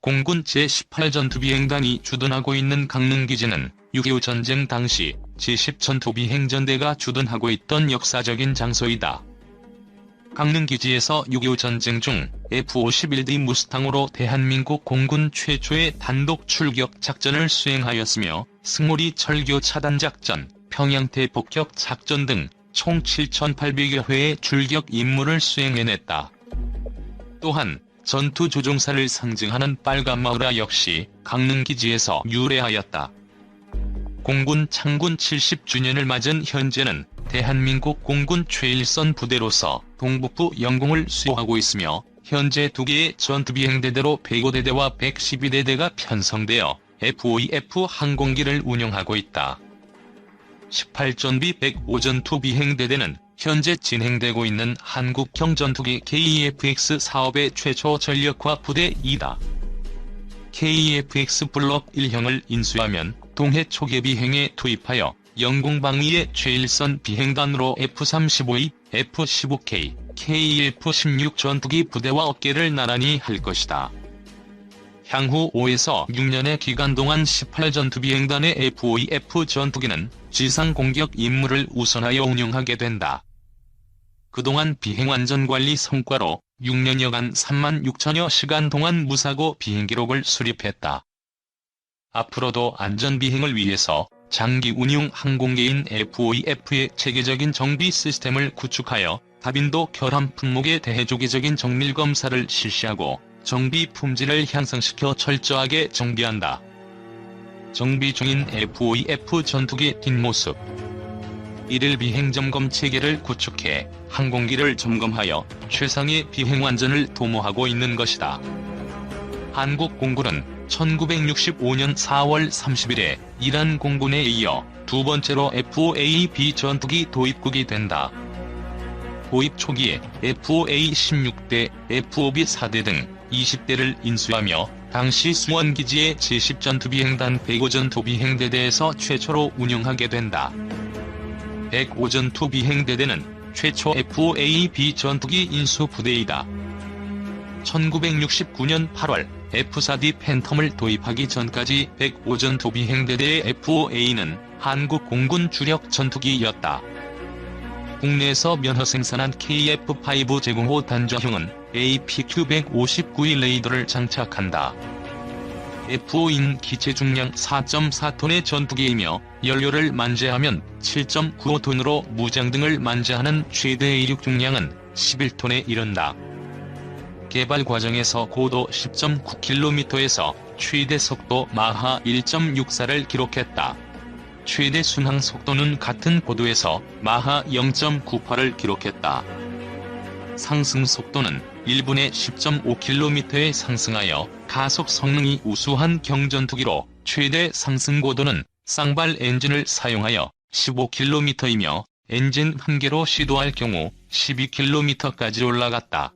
공군 제18전투비행단이 주둔하고 있는 강릉기지는 6.25 전쟁 당시 제10전투비행전대가 주둔하고 있던 역사적인 장소이다. 강릉기지에서 6.25 전쟁 중 F-51D 무스탕으로 대한민국 공군 최초의 단독 출격 작전을 수행하였으며 승무리 철교 차단 작전, 평양대 폭격 작전 등 총 7,800여 회의 출격 임무를 수행해냈다. 또한 전투 조종사를 상징하는 빨간 마우라 역시 강릉기지에서 유래하였다. 공군 창군 70주년을 맞은 현재는 대한민국 공군 최일선 부대로서 동북부 영공을 수호하고 있으며 현재 두 개의 전투비행대대로 105대대와 112대대가 편성되어 F-5F 항공기를 운영하고 있다. 18전비 105전투 비행대대는 현재 진행되고 있는 한국형 전투기 KEFX 사업의 최초 전력화 부대이다. KEFX 블록 1형을 인수하면 동해 초계 비행에 투입하여 영공방위의 최일선 비행단으로 F-35E, F-15K, KF-16 전투기 부대와 어깨를 나란히 할 것이다. 향후 5에서 6년의 기간 동안 18전투 비행단의 F-5F 전투기는 지상 공격 임무를 우선하여 운영하게 된다. 그동안 비행안전관리 성과로 6년여간 3만 6천여 시간 동안 무사고 비행기록을 수립했다. 앞으로도 안전비행을 위해서 장기 운용 항공기인 F-5F의 체계적인 정비 시스템을 구축하여 다빈도 결함 품목에 대해 조기적인 정밀 검사를 실시하고 정비 품질을 향상시켜 철저하게 정비한다. 정비 중인 F-5F 전투기 뒷모습 1일 비행 점검 체계를 구축해 항공기를 점검하여 최상의 비행 안전을 도모하고 있는 것이다. 한국 공군은 1965년 4월 30일에 이란 공군에 이어 두 번째로 F-5A-B 전투기 도입국이 된다. 도입 초기에 F-5A-16대, F-5B 4대 등 20대를 인수하며 당시 수원기지의 제10전투비행단 105전투비행대대에서 최초로 운영하게 된다. 105전투 비행대대는 최초 F-5A-B 전투기 인수 부대이다. 1969년 8월 F-4D 팬텀을 도입하기 전까지 105전 도비행대대의 F-5A는 한국 공군 주력 전투기였다. 국내에서 면허 생산한 KF-5 제공호 단좌형은 APQ-159의 레이더를 장착한다. F-5인 기체 중량 4.4톤의 전투기이며 연료를 만재하면 7.95톤으로 무장 등을 만재하는 최대 이륙 중량은 11톤에 이른다. 개발 과정에서 고도 10.9km에서 최대 속도 마하 1.64를 기록했다. 최대 순항 속도는 같은 고도에서 마하 0.98을 기록했다. 상승 속도는 1분에 10.5km에 상승하여 가속 성능이 우수한 경전투기로 최대 상승 고도는 쌍발 엔진을 사용하여 15km이며 엔진 한 개로 시도할 경우 12km까지 올라갔다.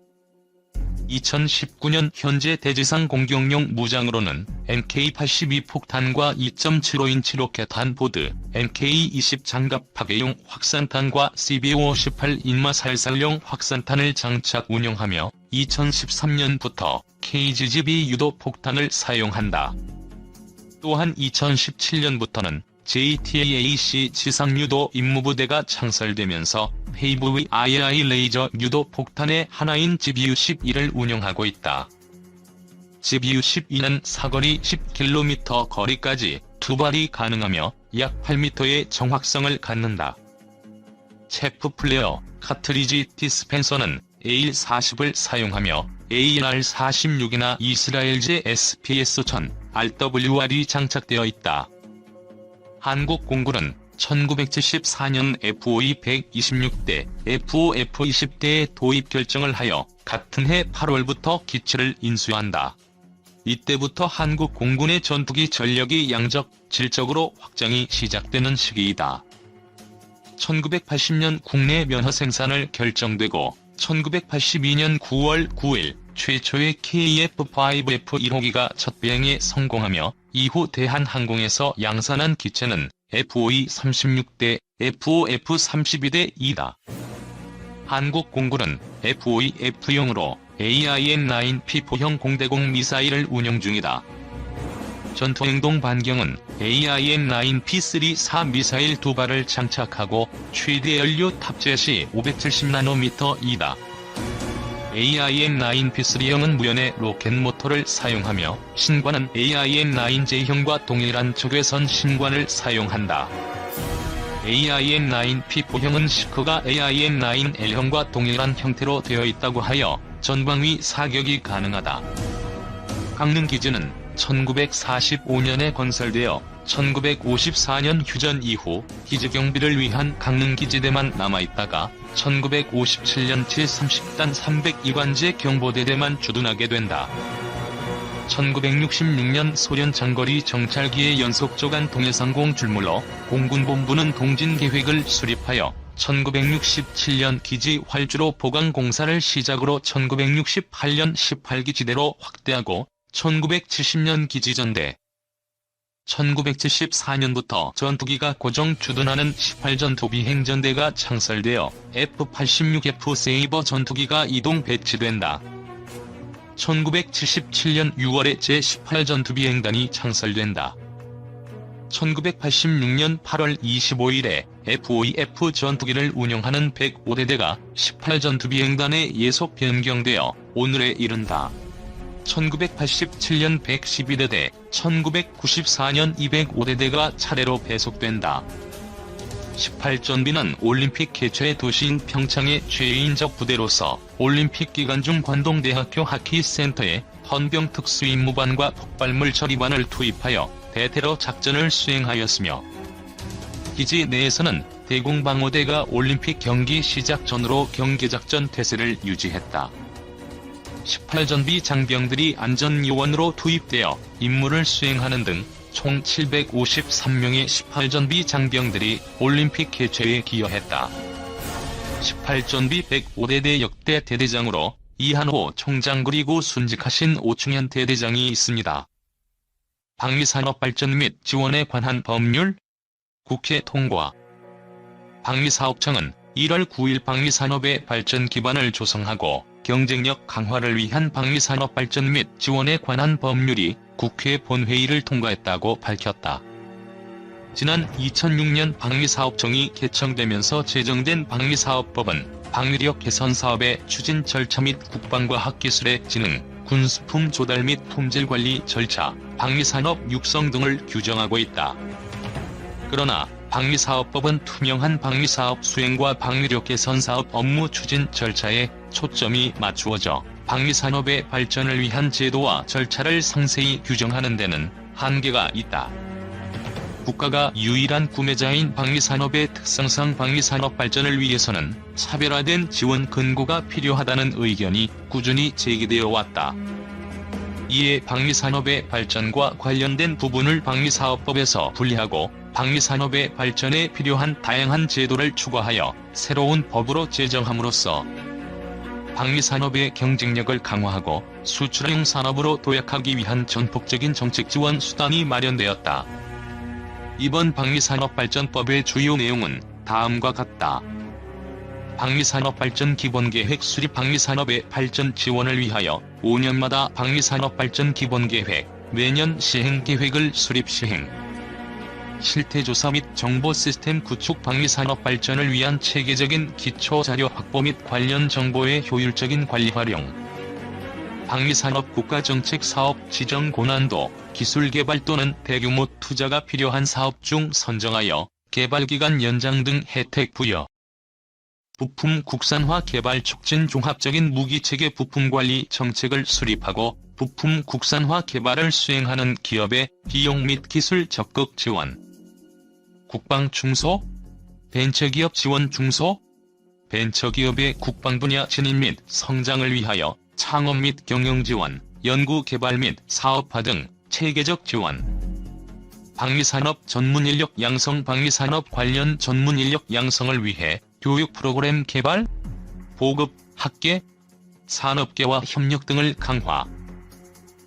2019년 현재 대지상 공격용 무장으로는 NK-82 폭탄과 2.75인치 로켓탄 보드, NK-20 장갑 파괴용 확산탄과 CB-58 인마 살살용 확산탄을 장착 운영하며 2013년부터 KGGB 유도 폭탄을 사용한다. 또한 2017년부터는 JTAAC 지상유도 임무부대가 창설되면서 페이브의 IAI 레이저 유도 폭탄의 하나인 GBU-12를 운영하고 있다. GBU-12는 사거리 10km 거리까지 두 발이 가능하며 약 8m의 정확성을 갖는다. 체프 플레어, 카트리지 디스펜서는 AL-40을 사용하며 AR-46이나 이스라엘제 SPS-1000, RWR이 장착되어 있다. 한국 공군은 1974년 F-5E 126대, F-5 F-20대의 도입 결정을 하여 같은 해 8월부터 기체를 인수한다. 이때부터 한국 공군의 전투기 전력이 양적, 질적으로 확장이 시작되는 시기이다. 1980년 국내 면허 생산을 결정되고 1982년 9월 9일 최초의 KF-5F 1호기가 첫 비행에 성공하며 이후 대한항공에서 양산한 기체는 F-5E 36대, F-5F 32대 2다. 한국 공군은 F-5E F형으로 AIM-9P4형 공대공 미사일을 운용 중이다. 전투행동 반경은 AIM-9P3-4 미사일 두 발을 장착하고 최대 연료 탑재 시 570나노미터이다. AIM-9P3형은 무연의 로켓 모터를 사용하며 신관은 AIM-9J형과 동일한 적외선 신관을 사용한다. AIM-9P4형은 시크가 AIM-9L형과 동일한 형태로 되어 있다고 하여 전방위 사격이 가능하다. 강릉 기지는 1945년에 건설되어 1954년 휴전 이후 기지 경비를 위한 강릉 기지대만 남아있다가 1957년 제30단 302관제 경보대대만 주둔하게 된다. 1966년 소련 장거리 정찰기의 연속조간 동해상공 줄물로 공군본부는 동진 계획을 수립하여 1967년 기지 활주로 보강 공사를 시작으로 1968년 18기지대로 확대하고 1970년 기지전대 1974년부터 전투기가 고정 주둔하는 18전투 비행전대가 창설되어 F-86F 세이버 전투기가 이동 배치된다. 1977년 6월에 제18전투 비행단이 창설된다. 1986년 8월 25일에 F-5F 전투기를 운영하는 105대대가 18전투 비행단에 예속 변경되어 오늘에 이른다. 1987년 112대대, 1994년 205대대가 차례로 배속된다. 18전비는 올림픽 개최 도시인 평창의 최인적 부대로서 올림픽 기간 중 관동대학교 하키센터에 헌병 특수임무반과 폭발물 처리반을 투입하여 대테러 작전을 수행하였으며 기지 내에서는 대공방어대가 올림픽 경기 시작 전으로 경계작전 태세를 유지했다. 18전비 장병들이 안전요원으로 투입되어 임무를 수행하는 등 총 753명의 18전비 장병들이 올림픽 개최에 기여했다. 18전비 105대대 역대 대대장으로 이한호 총장 그리고 순직하신 오충현 대대장이 있습니다. 방위산업 발전 및 지원에 관한 법률 국회 통과 방위사업청은 1월 9일 방위산업의 발전 기반을 조성하고 경쟁력 강화를 위한 방위산업 발전 및 지원에 관한 법률이 국회 본회의를 통과했다고 밝혔다. 지난 2006년 방위사업청이 개청되면서 제정된 방위사업법은 방위력 개선 사업의 추진 절차 및 국방과학기술의 진흥, 군수품 조달 및 품질 관리 절차, 방위산업 육성 등을 규정하고 있다. 그러나 방위사업법은 투명한 방위사업 수행과 방위력 개선 사업 업무 추진 절차에 초점이 맞추어져 방위산업의 발전을 위한 제도와 절차를 상세히 규정하는 데는 한계가 있다. 국가가 유일한 구매자인 방위산업의 특성상 방위산업 발전을 위해서는 차별화된 지원 근거가 필요하다는 의견이 꾸준히 제기되어 왔다. 이에 방위산업의 발전과 관련된 부분을 방위사업법에서 분리하고 방위산업의 발전에 필요한 다양한 제도를 추가하여 새로운 법으로 제정함으로써 방위산업의 경쟁력을 강화하고 수출형 산업으로 도약하기 위한 전폭적인 정책 지원 수단이 마련되었다. 이번 방위산업발전법의 주요 내용은 다음과 같다. 방위산업발전 기본계획 수립 방위산업의 발전 지원을 위하여 5년마다 방위산업발전 기본계획, 매년 시행계획을 수립 시행. 실태조사 및 정보 시스템 구축 방위산업 발전을 위한 체계적인 기초자료 확보 및 관련 정보의 효율적인 관리 활용. 방위산업 국가정책 사업 지정 고난도, 기술 개발 또는 대규모 투자가 필요한 사업 중 선정하여 개발기간 연장 등 혜택 부여. 부품 국산화 개발 촉진 종합적인 무기체계 부품 관리 정책을 수립하고 부품 국산화 개발을 수행하는 기업의 비용 및 기술 적극 지원. 국방 중소, 벤처기업 지원 중소, 벤처기업의 국방 분야 진입 및 성장을 위하여 창업 및 경영 지원, 연구 개발 및 사업화 등 체계적 지원. 방위산업 전문 인력 양성 방위산업 관련 전문 인력 양성을 위해 교육 프로그램 개발, 보급, 학계, 산업계와 협력 등을 강화.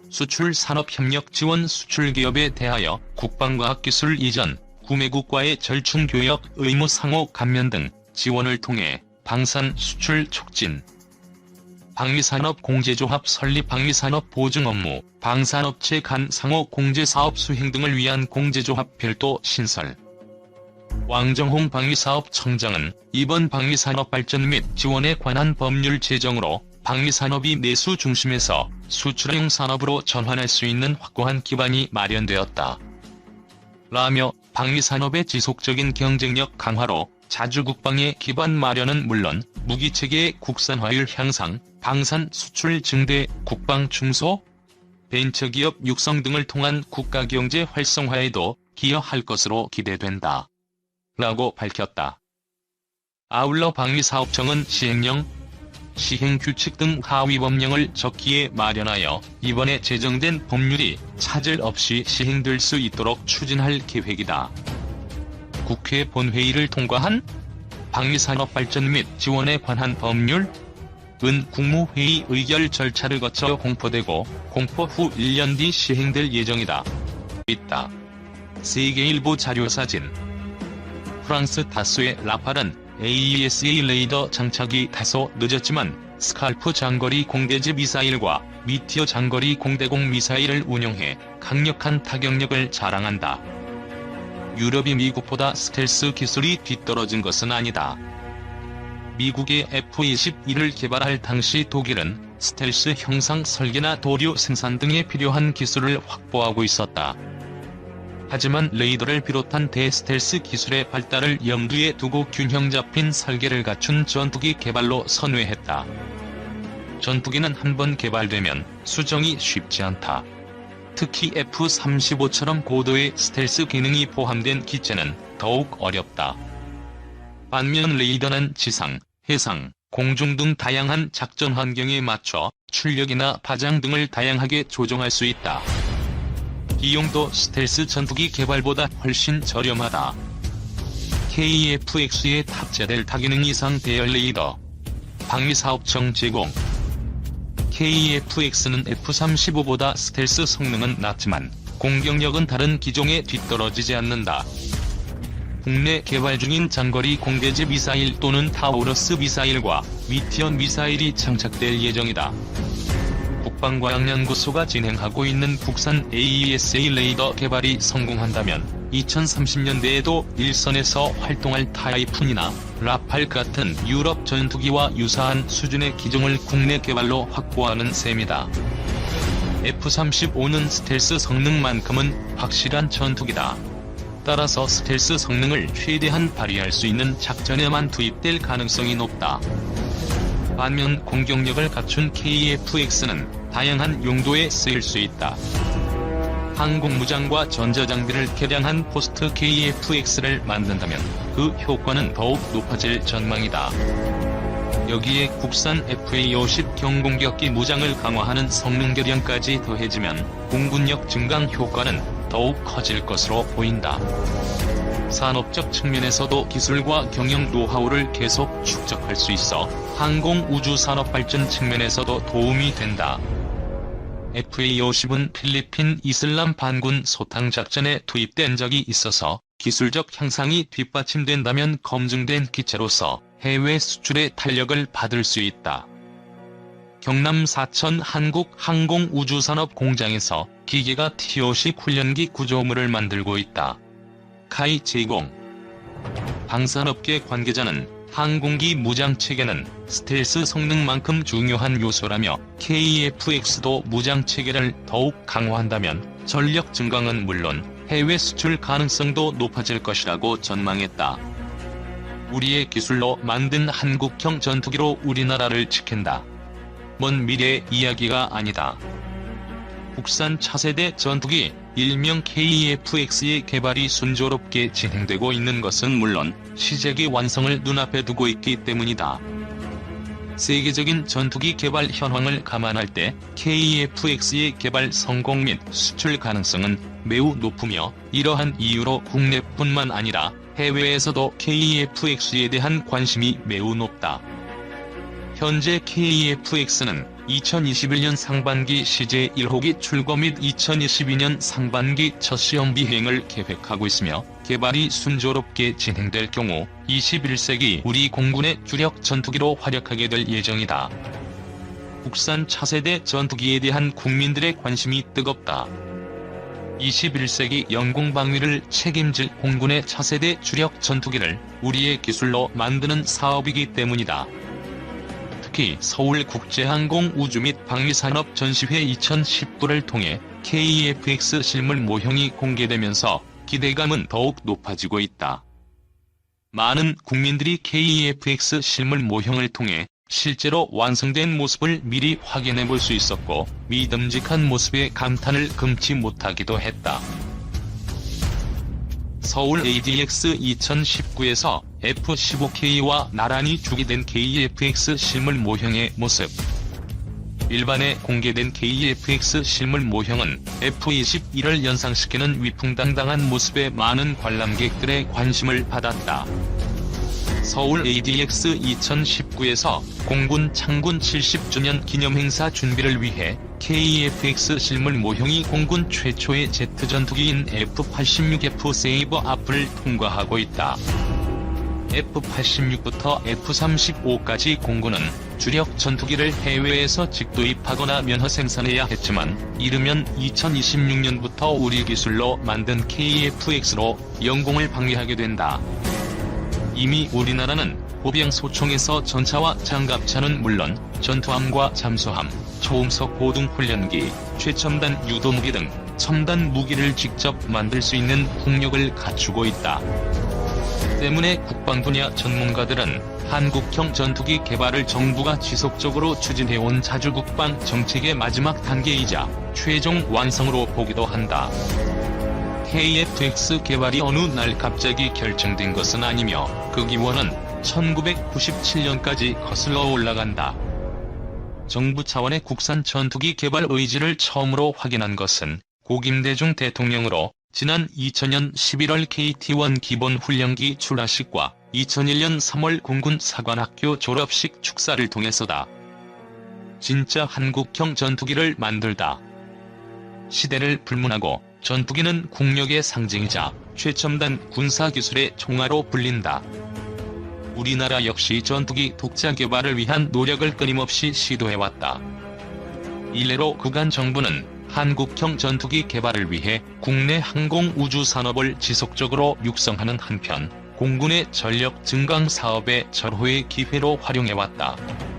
수출 산업 협력 지원 수출 기업에 대하여 국방과학기술 이전, 구매국과의 절충 교역 의무 상호 감면 등 지원을 통해 방산 수출 촉진. 방위산업 공제조합 설립 방위산업 보증 업무, 방산업체 간 상호 공제사업 수행 등을 위한 공제조합 별도 신설. 왕정홍 방위사업청장은 이번 방위산업 발전 및 지원에 관한 법률 제정으로 방위산업이 내수 중심에서 수출형 산업으로 전환할 수 있는 확고한 기반이 마련되었다. 라며 방위산업의 지속적인 경쟁력 강화로 자주국방의 기반 마련은 물론 무기체계의 국산화율 향상, 방산 수출 증대, 국방 중소, 벤처기업 육성 등을 통한 국가경제 활성화에도 기여할 것으로 기대된다. 라고 밝혔다. 아울러 방위사업청은 시행령, 시행규칙 등 하위 법령을 적기에 마련하여 이번에 제정된 법률이 차질 없이 시행될 수 있도록 추진할 계획이다. 국회 본회의를 통과한 방위산업 발전 및 지원에 관한 법률 은 국무회의 의결 절차를 거쳐 공포되고 공포 후 1년 뒤 시행될 예정이다. 있다. 세계일보 자료사진 프랑스 다수의 라팔은 AESA 레이더 장착이 다소 늦었지만 스칼프 장거리 공대지 미사일과 미티어 장거리 공대공 미사일을 운용해 강력한 타격력을 자랑한다. 유럽이 미국보다 스텔스 기술이 뒤떨어진 것은 아니다. 미국의 F-21을 개발할 당시 독일은 스텔스 형상 설계나 도료 생산 등에 필요한 기술을 확보하고 있었다. 하지만 레이더를 비롯한 대스텔스 기술의 발달을 염두에 두고 균형 잡힌 설계를 갖춘 전투기 개발로 선회했다. 전투기는 한 번 개발되면 수정이 쉽지 않다. 특히 F-35처럼 고도의 스텔스 기능이 포함된 기체는 더욱 어렵다. 반면 레이더는 지상, 해상, 공중 등 다양한 작전 환경에 맞춰 출력이나 파장 등을 다양하게 조정할 수 있다. 비용도 스텔스 전투기 개발보다 훨씬 저렴하다. KF-X에 탑재될 다기능 이상 대열 레이더 방위사업청 제공 KF-X는 F-35보다 스텔스 성능은 낮지만 공격력은 다른 기종에 뒤떨어지지 않는다. 국내 개발 중인 장거리 공대지 미사일 또는 타우러스 미사일과 미티언 미사일이 장착될 예정이다. 국방과학연구소가 진행하고 있는 국산 AESA 레이더 개발이 성공한다면 2030년대에도 일선에서 활동할 타이푼이나 라팔 같은 유럽 전투기와 유사한 수준의 기종을 국내 개발로 확보하는 셈이다. F-35는 스텔스 성능만큼은 확실한 전투기다. 따라서 스텔스 성능을 최대한 발휘할 수 있는 작전에만 투입될 가능성이 높다. 반면 공격력을 갖춘 KF-X는 다양한 용도에 쓰일 수 있다. 항공무장과 전자장비를 개량한 포스트 KF-X를 만든다면 그 효과는 더욱 높아질 전망이다. 여기에 국산 FA-50 경공격기 무장을 강화하는 성능 개량까지 더해지면 공군력 증강 효과는 더욱 커질 것으로 보인다. 산업적 측면에서도 기술과 경영 노하우를 계속 축적할 수 있어 항공 우주 산업 발전 측면에서도 도움이 된다. FA-50은 필리핀 이슬람 반군 소탕 작전에 투입된 적이 있어서 기술적 향상이 뒷받침된다면 검증된 기체로서 해외 수출의 탄력을 받을 수 있다. 경남 사천 한국항공우주산업 공장에서 기계가 T-50 훈련기 구조물을 만들고 있다. 카이 제공 방산업계 관계자는 항공기 무장 체계는 스텔스 성능만큼 중요한 요소라며 KF-X도 무장 체계를 더욱 강화한다면 전력 증강은 물론 해외 수출 가능성도 높아질 것이라고 전망했다. 우리의 기술로 만든 한국형 전투기로 우리나라를 지킨다. 먼 미래의 이야기가 아니다. 국산 차세대 전투기 일명 KF-X의 개발이 순조롭게 진행되고 있는 것은 물론 시제기 완성을 눈앞에 두고 있기 때문이다. 세계적인 전투기 개발 현황을 감안할 때 KF-X의 개발 성공 및 수출 가능성은 매우 높으며 이러한 이유로 국내뿐만 아니라 해외에서도 KF-X에 대한 관심이 매우 높다. 현재 KF-X는 2021년 상반기 시제 1호기 출고 및 2022년 상반기 첫 시험 비행을 계획하고 있으며 개발이 순조롭게 진행될 경우 21세기 우리 공군의 주력 전투기로 활약하게 될 예정이다. 국산 차세대 전투기에 대한 국민들의 관심이 뜨겁다. 21세기 영공 방위를 책임질 공군의 차세대 주력 전투기를 우리의 기술로 만드는 사업이기 때문이다. 특히 서울국제항공 우주 및 방위산업 전시회 2019를 통해 KEFX 실물 모형이 공개되면서 기대감은 더욱 높아지고 있다. 많은 국민들이 KEFX 실물 모형을 통해 실제로 완성된 모습을 미리 확인해 볼 수 있었고 믿음직한 모습에 감탄을 금치 못하기도 했다. 서울 ADX 2019에서 F-15K와 나란히 주기된 KEFX 실물 모형의 모습. 일반에 공개된 KEFX 실물 모형은 F-21을 연상시키는 위풍당당한 모습에 많은 관람객들의 관심을 받았다. 서울 ADX 2019에서 공군 창군 70주년 기념행사 준비를 위해 KEFX 실물 모형이 공군 최초의 제트 전투기인 F-86F 세이버 앞을 통과하고 있다. F-86부터 F-35까지 공군은 주력 전투기를 해외에서 직도입하거나 면허 생산해야 했지만 이르면 2026년부터 우리 기술로 만든 KEFX로 영공을 방위하게 된다. 이미 우리나라는 보병 소총에서 전차와 장갑차는 물론 전투함과 잠수함, 초음속 고등 훈련기, 최첨단 유도무기 등 첨단 무기를 직접 만들 수 있는 국력을 갖추고 있다. 때문에 국방 분야 전문가들은 한국형 전투기 개발을 정부가 지속적으로 추진해온 자주국방 정책의 마지막 단계이자 최종 완성으로 보기도 한다. KFX 개발이 어느 날 갑자기 결정된 것은 아니며 그 기원은 1997년까지 거슬러 올라간다. 정부 차원의 국산 전투기 개발 의지를 처음으로 확인한 것은 고김대중 대통령으로 지난 2000년 11월 KT-1 기본 훈련기 출하식과 2001년 3월 공군 사관학교 졸업식 축사를 통해서다. 진짜 한국형 전투기를 만들다. 시대를 불문하고 전투기는 국력의 상징이자 최첨단 군사기술의 총화로 불린다. 우리나라 역시 전투기 독자 개발을 위한 노력을 끊임없이 시도해왔다. 일례로 그간 정부는 한국형 전투기 개발을 위해 국내 항공 우주 산업을 지속적으로 육성하는 한편 공군의 전력 증강 사업의 절호의 기회로 활용해왔다.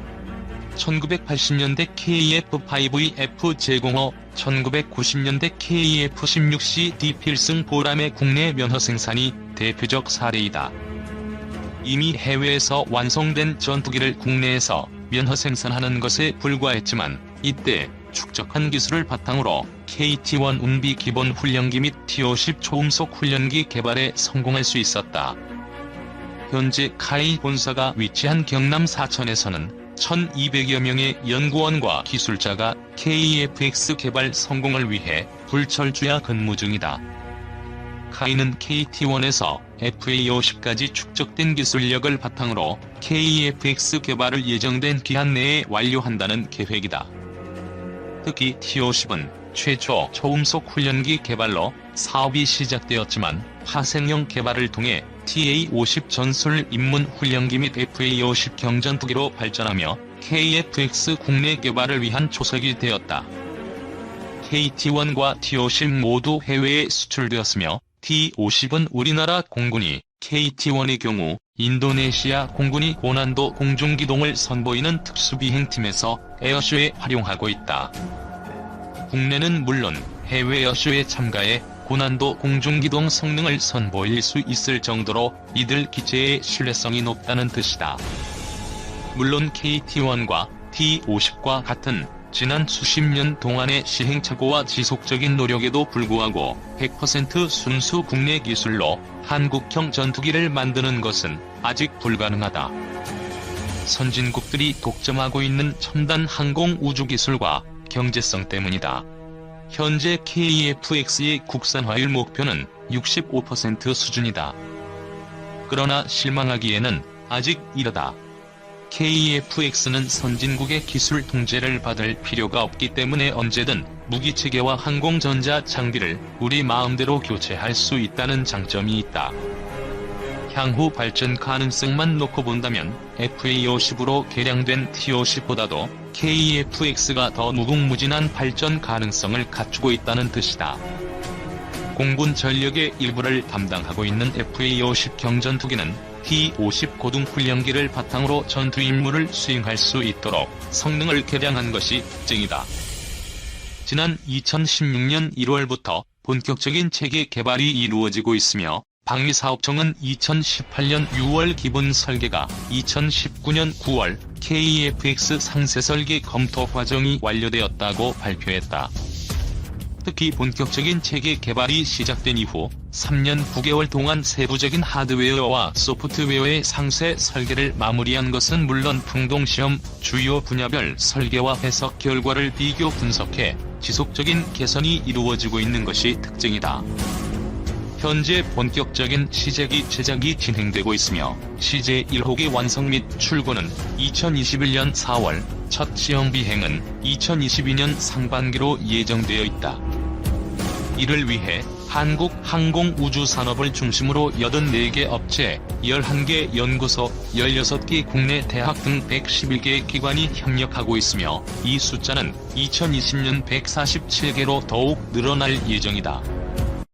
1980년대 KF-5E-F 제공어, 1990년대 KF-16C-D 필승 보람의 국내 면허 생산이 대표적 사례이다. 이미 해외에서 완성된 전투기를 국내에서 면허 생산하는 것에 불과했지만 이때 축적한 기술을 바탕으로 KT-1 운비 기본 훈련기 및 T-50 초음속 훈련기 개발에 성공할 수 있었다. 현재 카이 본사가 위치한 경남 사천에서는 1200여 명의 연구원과 기술자가 KEFX 개발 성공을 위해 불철주야 근무 중이다. 카이는 KT-1에서 FA-50까지 축적된 기술력을 바탕으로 KEFX 개발을 예정된 기한 내에 완료한다는 계획이다. 특히 T-50은 최초 초음속 훈련기 개발로 사업이 시작되었지만 파생형 개발을 통해 TA-50 전술 입문 훈련기 및 FA-50 경전 투기로 발전하며 KFX 국내 개발을 위한 초석이 되었다. KT-1과 T-50 모두 해외에 수출되었으며 T-50은 우리나라 공군이 KT-1의 경우 인도네시아 공군이 고난도 공중기동을 선보이는 특수비행팀에서 에어쇼에 활용하고 있다. 국내는 물론 해외 에어쇼에 참가해 고난도 공중기동 성능을 선보일 수 있을 정도로 이들 기체의 신뢰성이 높다는 뜻이다. 물론 KT-1과 T-50과 같은 지난 수십 년 동안의 시행착오와 지속적인 노력에도 불구하고 100% 순수 국내 기술로 한국형 전투기를 만드는 것은 아직 불가능하다. 선진국들이 독점하고 있는 첨단 항공 우주 기술과 경제성 때문이다. 현재 KEFX의 국산화율 목표는 65% 수준이다. 그러나 실망하기에는 아직 이르다. KEFX는 선진국의 기술 통제를 받을 필요가 없기 때문에 언제든 무기체계와 항공전자 장비를 우리 마음대로 교체할 수 있다는 장점이 있다. 향후 발전 가능성만 놓고 본다면 FA50으로 개량된 T50보다도 KFX가 더 무궁무진한 발전 가능성을 갖추고 있다는 뜻이다. 공군 전력의 일부를 담당하고 있는 FA50 경전투기는 T50 고등훈련기를 바탕으로 전투 임무를 수행할 수 있도록 성능을 개량한 것이 특징이다. 지난 2016년 1월부터 본격적인 체계 개발이 이루어지고 있으며 방위사업청은 2018년 6월 기본 설계가 2019년 9월 KFX 상세 설계 검토 과정이 완료되었다고 발표했다. 특히 본격적인 체계 개발이 시작된 이후 3년 9개월 동안 세부적인 하드웨어와 소프트웨어의 상세 설계를 마무리한 것은 물론 풍동시험 주요 분야별 설계와 해석 결과를 비교 분석해 지속적인 개선이 이루어지고 있는 것이 특징이다. 현재 본격적인 시제기 제작이 진행되고 있으며 시제 1호기 완성 및 출고는 2021년 4월, 첫 시험 비행은 2022년 상반기로 예정되어 있다. 이를 위해 한국 항공우주산업을 중심으로 84개 업체, 11개 연구소, 16개 국내 대학 등 111개 기관이 협력하고 있으며 이 숫자는 2020년 147개로 더욱 늘어날 예정이다.